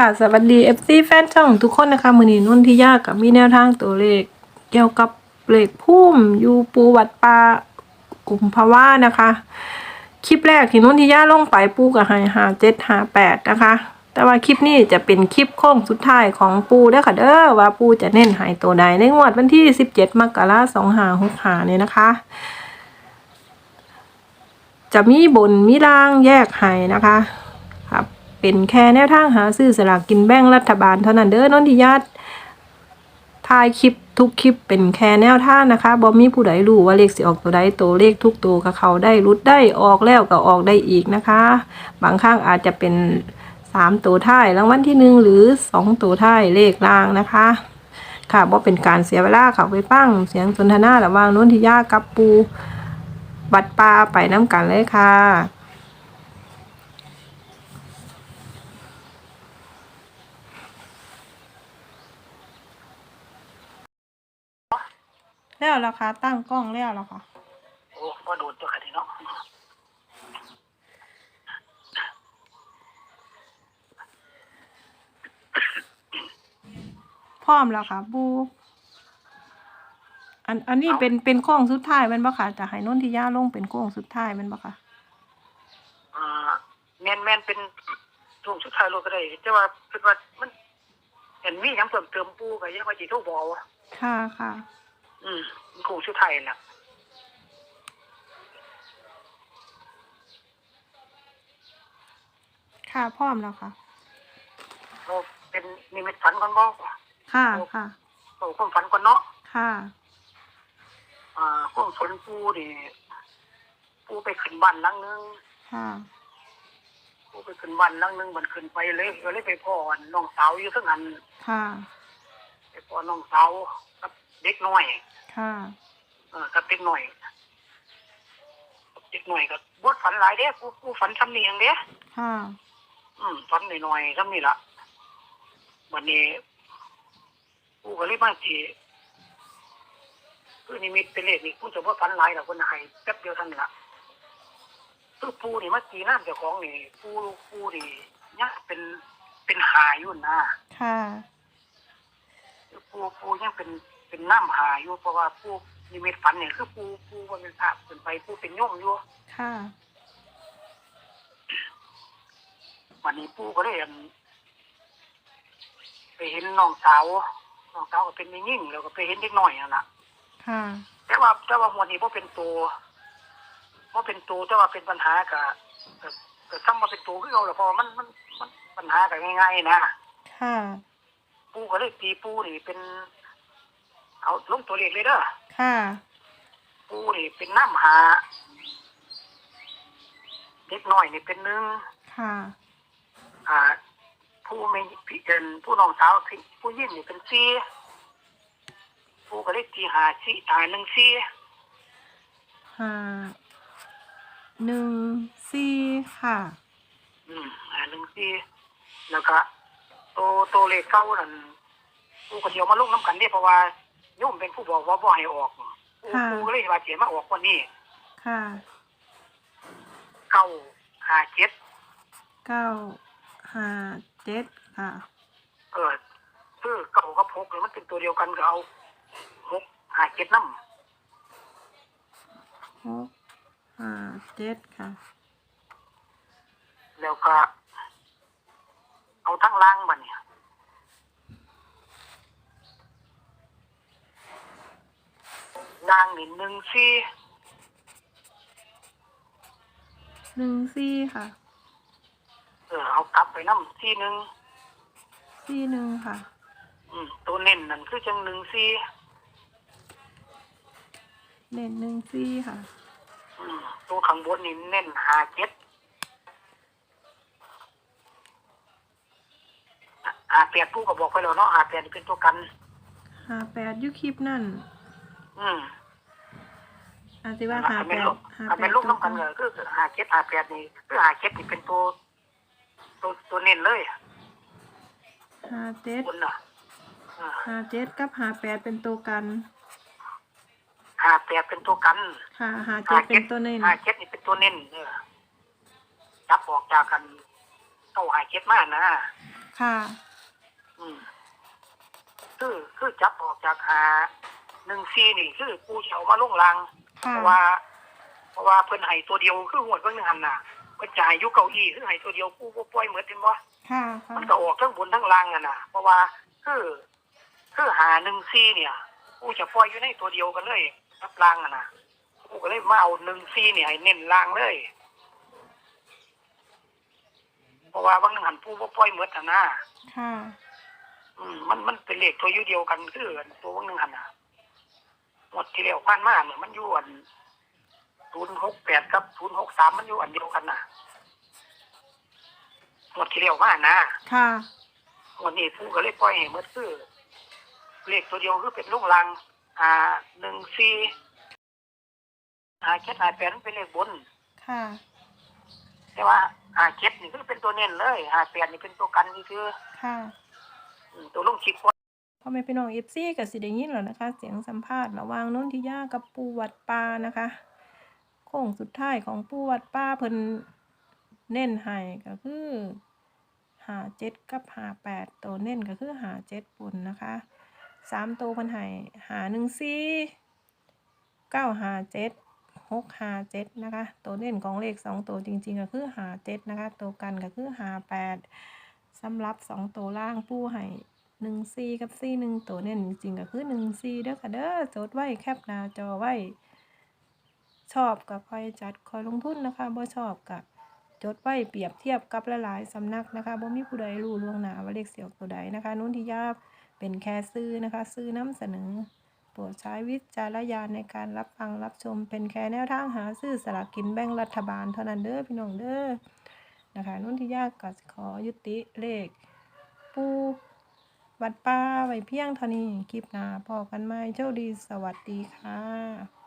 ค่ะ สวัสดี FC แฟนช่องทุกคนนะคะ มือนี้นุ่นที่ยากกับมีแนวทางตัวเลข เกี่ยวกับเลขพุ่มยูปูวัดปลากลุ่มภาวะนะคะ คลิปแรกที่นุ่นที่ยาลงไปปูกับหาหาเจ็ดหาแปดนะคะ แต่ว่าคลิปนี้จะเป็นคลิปโค้งสุดท้ายของปูเด้อค่ะเด้อว่าปูจะเน้นหายตัวใดในงวดวันที่17มกราสองหาหกหาเนี่ยนะคะจะมีบนมีล่างแยกให้นะคะ เป็นแค่แนวทางหาซื้อสลากกินแบ่งรัฐบาลเท่านั้นเด้อนนทิยาตถ่ายคลิปทุกคลิปเป็นแค่แนวทางนะคะบ่มีผู้ใดรู้ว่าเลขสิออกตัวใดตัวเลขทุกตัวกับเขาได้รุดได้ออกแล้วก็ออกได้อีกนะคะ บางครั้งอาจจะเป็นสามตัวท้ายรางวัลที่หนึ่งหรือสองตัวท้ายเลขล่างนะคะ ค่ะบ่เป็นการเสียเวลาเขาไปฟังเสียงสนทนาระหว่างนนทิยากับปู บัดปลาไปน้ำกันเลยค่ะ แล้วราคาตั้งกล้องแล้วแล้วค่ะ โอ้ก็โดนตัวคดีเนาะพร้อมแล้วค่ะบู อันอันนี้เป็นเป็นโค้งสุดท้ายแมันบ่ค่ะจะให้นนทิยาลงเป็นโค้งสุดท้ายแมันบ่ค่ะ อ่าแมนแมนเป็นช่วงสุดท้ายโลกก็ได้แต่ว่าคิดว่ามันเห็นมีหยังเพิ่มเติมปูก็ยังว่าสิโทรบอกว่า ค่ะค่ะ อืมมันคงสุดท้ายน่ะค่ะพร้อมแล้วค่ะเราเป็นนิมิตฝันก่อนบ่ค่ะค่ะโอ้ความฝันก่อนเนาะค่ะ อ่าความฝันปูนี่ปูไปขึ้นบ้านหลังนึงค่ะปูไปขึ้นบ้านหลังนึงมันขึ้นไปเลยก็เลยไปพ่อน้องสาวอยู่ทั้งนั้นค่ะไปพ่อน้องสาวกับ เด็กน้อยค่ะเออกับเด็กหน่อยเด็กหน่อยก็บดฝันหลายเด้กูกูฝันซ้ำนี่อย่างเด้ค่ะอืมฝันหน่อยๆซ้ำนี่ละวันนี้กูก็เลยมาจีคือนิมิตเป็นเลขนี่กูจะว่าฝันหลายแล้วคนให้แป๊บเดียวเท่านั้นละคือปูนี่มาจีน้ำเจ้าของนี่ปูปูนี่เนี่ยเป็นเป็นหาอยู่นะค่ะปูปูยังเป็น เป็นน้ำหาอยู่เพราะว่าปูนิมิตฝันเนี่ยคือปูปูมันเป็นภาพขึ้นไปปูเป็นโย่อมอยู่ค่ะวันนี้ปู่ก็ได้อั่นไปเห็นน้องสาวน้องสาวก็เป็นแม่ยิ่งแล้วก็ไปเห็นเด็กน้อยนั่นล่ะค่ะ แต่ว่าแต่ว่าหัวนี้พ่เป็นตัวพ่เป็นตัวแต่ว่าเป็นปัญหากับกับกับซ้ำมาเป็นตัวคือเราแหละเพราะว่ามันมันมันปัญหากับง่ายๆนะค่ะปู่ก็เลยตีปู่นี่เป็น เอาลงตัวเลขเลยเด้อค่ะ ปู่นี่เป็นน้ำหาเด็กน้อยนี่เป็นหนึ่งค่ะ อ่า ผู้ไม่พี่เดินผู้น้องสาวที่ผู้ยิ่งนี่เป็นซีผู้ก็เลยตีหาซีหาหนึ่งซีห้าหนึ่งสี่ค่ะ อืมหาหนึ่งซีแล้วก็โตโตเลขเก้านั่นผู้ก็เดียวมาลงน้ำกันได้เพราะว่า โยมเป็นผู้บอกว่าบ่ให้ออกผู้ค่ะผู้ก็เลยว่าเสียมาออกคนนี้ค่ะเก้าหาเจ็ดเก้าห้าเจ็ดค่ะเออคือเก้ากับหกเนี่ยมันเป็นตัวเดียวกันก็เอาหกหาเจ็ดน้หกห้าเจ็ดค่ะำแล้วก็ เอาทั้งล่างมาเนี่ย ล่างนี่หนึ่งซีหนึ่งสี่ค่ะเออเอากลับไปน้ำซีหนึ่งสี่หนึ่งค่ะ อืมตัวเน้นนั่นคือจังหนึ่งซีเน้นหนึ่งสี่ค่ะ อืมตัวข้างบนนี่เน้นหาเจ็ดหาแปดผู้ก็บอกไปแล้วเนาะหาแปดนี่เป็นตัวกันหาแปดอยุคลิปนั่น อืม อาจจะว่าหาถ้าแปเป็นดลูกหาถ้าแปเป็ดนลูกน้ำกันเลยคือหาเจ็ดหาแปดนี่คือหาเจ็ดนี่เป็นตัวตัวตัวเน้นเลยหาเจ็ดบนน่ะอ่าหาเจ็ดกับหาแปดเป็นตัวกัน หาแปดเป็นตัวกันค่ะหาเจ็ดเป็นตัวเน้นหาเจ็ดนี่เป็นตัวเน้นเออจับออกจากกันเก้าหาเจ็ดมากนะ ค่ะ อืมคือคือจับออกจากหาหนึ่งซีนี่ คือปูเฉามาลงราง เพค่ะราะว่า เพราะว่าเพิ่นให้ตัวเดียวคือหวดเพิ่นหนึ่งหันน่ะเพิ่นจ่ายอยู่เก้าอี้คือให้ตัวเดียวปูบ่ปล่อยเหมือนเห็นบ่ค่ะค่ะมันก็ออกทั้งบนทั้งล่างอะน่ะ เพราะว่าคือคือหาหนึ่งซีเนี่ยปูจะปล่อยอยู่ในตัวเดียวกันเลยรับล่างอะน่ะปูก็เลยมาเอาหนึ่งซีเนี่ยให้เน้นล่างเลย เพราะว่าบางหนึ่งหันปูบ่ปล่อยเหมือนกันนะ ค่ะอืมมันมันเป็นเลขตัวอยู่เดียวกันคืออันตัวบางหนึ่งหันน่ะ หมดที่แล้วผ่านมาเนี่ยมันอยู่อันศูนย์หกแปดกับศูนย์หกสามมันอยู่อันเดียวกันน่ะหมดที่แล้วมานะค่ะวันนี้ผู้ก็เลยปล่อยให้หมดคือเลขตัวเดียวคือเป็นลูกลัง อ่าหนึ่งสี่อ่าเจ็ดอ่าแปดมันเป็นเลขบน ค่ะ แต่ว่าอ่าเจ็ดนี่คือเป็นตัวเน้นเลยอ่าแปดนี่เป็นตัวกันนี่คือ ค่ะอืมตัวลงคิดว่า พ่อแม่พี่น้องเอฟซีกับสิได้ยินแล้วนะคะ เสียงสัมภาษณ์ระหว่างนนทิยากับปูวัดปานะคะโค้งสุดท้ายของปูวัดป่าเพิ่นเน้นให้ก็คือหาเจ็ดกับหาแปดตัวเน้นก็คือหาเจ็ดปุ่นนะคะสามตัวเพิ่นให้หาหนึ่งสี่เก้าหาเจ็ดหกหาเจ็ดนะคะ ตัวเน้นของเลขสองตัวจริงๆ ก็คือหาเจ็ดนะคะ ตัวกันก็คือหาแปดสำหรับสองตัวล่างปูให้ หนึ่งซีกับซีหนึ่งตัวเนี่ยจริงๆก็คือหนึ่งซีเด้อค่ะเด้อจดไว้แคปหน้าจอไว้ ชอบกับคอยจัดคอยลงทุนนะคะบ่ชอบกับจดไว้เปรียบเทียบกับหลายๆสำนักนะคะบ่มีผู้ใดรู้ล่วงหน้าว่าเลขเสียงตัวใดนะคะนุ่นที่ยาเป็นแค่ซื้อนะคะ ซื้อน้ำเสนอโปรดใช้วิจารณญาณในการรับฟังรับชม เป็นแค่แนวทางหาซื้อสลากกินแบ่งรัฐบาลเท่านั้นเด้อพี่น้องเด้อนะคะนุ่นที่ยาก็ขอยุติเลขปู วัดป้าไว้เพียงเท่านี้คลิปหน้าพอกันไหมโชคดีสวัสดีค่ะ